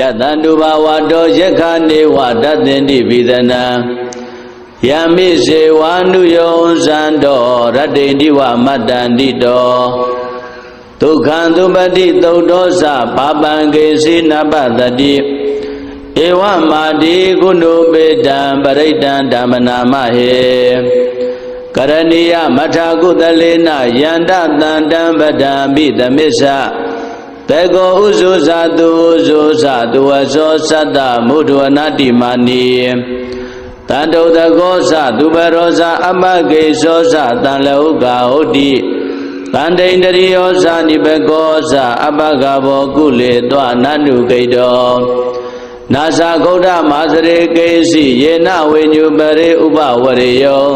ယတန္တုဘာဝတောယက္ခနေဝတသင်တိဘိဒနာယမိစေဝါနုယောဇံတော်ရတ္တိတိဝမတ္တန္တိတောဒုက္ခံသုပတိသုတ်တော်စပါပံကေစီနပတတိဧဝမာတိကုဏုပေတံပရိတံဓမ္မနာမဟေကရဏီယမထာကုသလေနယန္တတန္တံပဒံပိသမစ္ဆ တေကောဥဇုဇာတုဥဇုဇာတုဝဇောသတ္တမုဒ္ဒဝနာတိမာနီတန္တုတကောဇသူဘရောဇအမကေဇောဇတံလောကဟုတ်တိတန္တိန္တရိယောဇနိဘကောဇအပကဘောကုလေတောနန္နုကိတောနာဇာဂௌဒမာစရေကေစီယေနဝိညုပရေဥပဝရေယော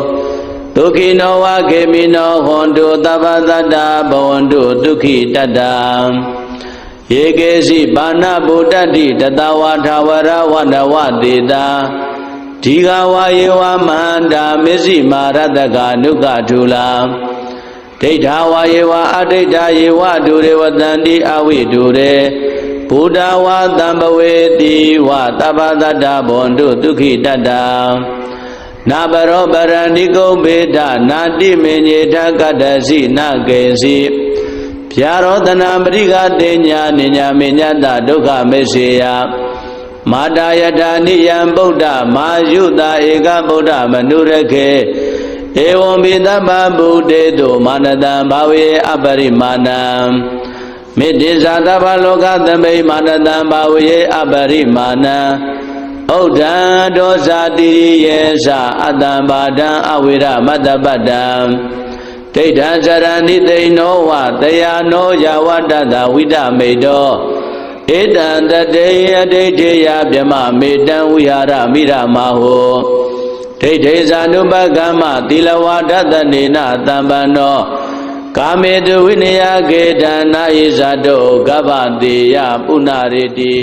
ဒုက္ခိနောဝခေမိနောဟွန်တုသဗ္ဗတတ္တဘဝန္တုဒုက္ခိတတ္တ ယေကေစီဘာနာဗုဒ္ဓတိတတဝါထာဝရဝနဝတေတာဒီဃဝါယေဝမန္တာမစ္စည်းမာရတကနုကထုလာဒိဋ္ဌာဝါယေဝအဒိဋ္ဌာယေဝဒုရေဝတန္တိအဝိဒုရေဘုဒ္ဓဝါတံပဝေတိဝသဗ္ဗတတ္တဘွန်တုဒုက္ခိတတ္တနာဘရောပရဏိကုံဘေဒနာတိမေညေထကတ္တစီနာကေစီ ဖြာရောတနာပရိကတေညာနိညာမေညတဒုက္ခမေစေယမာတာယထာနိယံဗုဒ္ဓမာယုတာဧကဗုဒ္ဓမနုရခေဧဝံပိသဗ္ဗဗုတေတုမာနတံဘာဝေအပရိမာဏံမေတ္တိဇာသဗ္ဗလောကသမိမာနတံဘာဝေအပရိမာဏံဥဒ္ဒံဒောဇာတိရိယေသအတ္တံဘာဒံအဝိရမတ္တပတ္တံ ဒိဋ္ဌံဇရဏိသိဏောဝတယာနောယဝတ္တတဝိဒမေတောဧတံတတေယဒိဋ္ဌိယဗြမမေတံဝိဟာရမိရမဟောဒိဋ္ဌိဇာနုပကမ္မသီလဝါဒတနေနတံပန္နောကာမေတုဝိနယကေတနာဣဇာတောကဗ္ဗတေယပုဏ္ဏရေတိ